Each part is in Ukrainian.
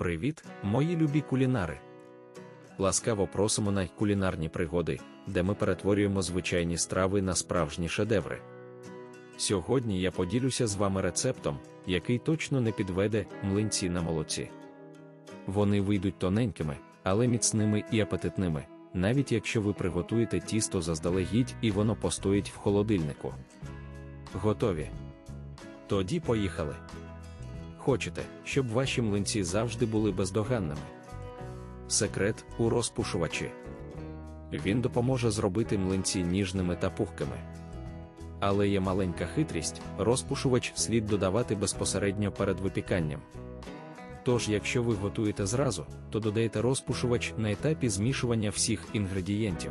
Привіт, мої любі кулінари! Ласкаво просимо на кулінарні пригоди, де ми перетворюємо звичайні страви на справжні шедеври. Сьогодні я поділюся з вами рецептом, який точно не підведе млинці на молоці. Вони вийдуть тоненькими, але міцними і апетитними, навіть якщо ви приготуєте тісто заздалегідь і воно постоїть в холодильнику. Готові? Тоді поїхали. Хочете, щоб ваші млинці завжди були бездоганними. Секрет у розпушувачі. Він допоможе зробити млинці ніжними та пухкими. Але є маленька хитрість, розпушувач слід додавати безпосередньо перед випіканням. Тож, якщо ви готуєте зразу, то додайте розпушувач на етапі змішування всіх інгредієнтів.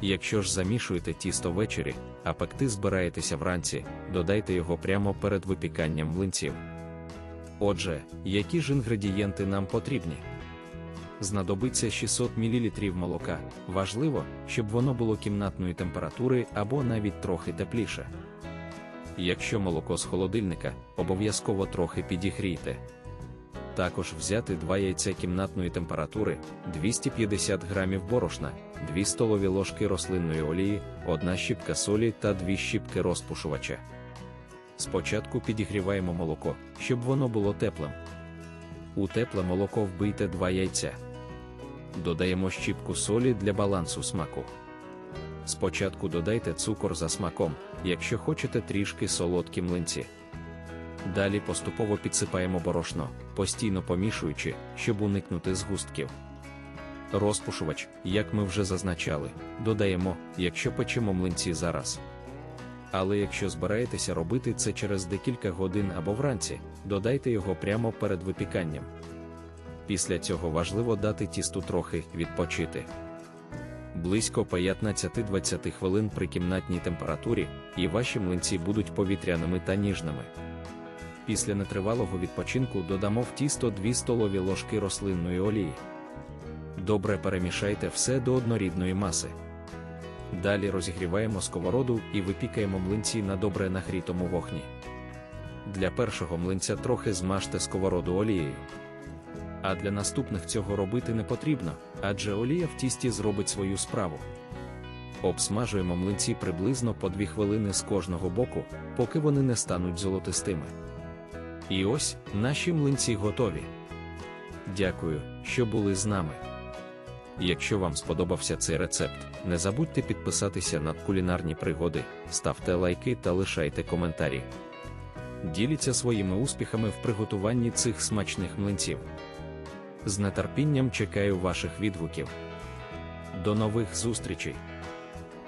Якщо ж замішуєте тісто ввечері, а пекти збираєтеся вранці, додайте його прямо перед випіканням млинців. Отже, які ж інгредієнти нам потрібні? Знадобиться 600 мл молока. Важливо, щоб воно було кімнатної температури або навіть трохи тепліше. Якщо молоко з холодильника, обов'язково трохи підігрійте. Також взяти 2 яйця кімнатної температури, 250 г борошна, 2 столові ложки рослинної олії, 1 щіпка солі та 2 щіпки розпушувача. Спочатку підігріваємо молоко, щоб воно було теплим. У тепле молоко вбийте 2 яйця. Додаємо щіпку солі для балансу смаку. Спочатку додайте цукор за смаком, якщо хочете трішки солодкі млинці. Далі поступово підсипаємо борошно, постійно помішуючи, щоб уникнути згустків. Розпушувач, як ми вже зазначали, додаємо, якщо печемо млинці зараз. Але якщо збираєтеся робити це через декілька годин або вранці, додайте його прямо перед випіканням. Після цього важливо дати тісту трохи відпочити. Близько 15-20 хвилин при кімнатній температурі, і ваші млинці будуть повітряними та ніжними. Після нетривалого відпочинку додамо в тісто 2 столові ложки рослинної олії. Добре перемішайте все до однорідної маси. Далі розігріваємо сковороду і випікаємо млинці на добре нагрітому вогні. Для першого млинця трохи змажте сковороду олією. А для наступних цього робити не потрібно, адже олія в тісті зробить свою справу. Обсмажуємо млинці приблизно по 2 хвилини з кожного боку, поки вони не стануть золотистими. І ось наші млинці готові. Дякую, що були з нами. Якщо вам сподобався цей рецепт, не забудьте підписатися на кулінарні пригоди, ставте лайки та лишайте коментарі. Діліться своїми успіхами в приготуванні цих смачних млинців. З нетерпінням чекаю ваших відгуків. До нових зустрічей!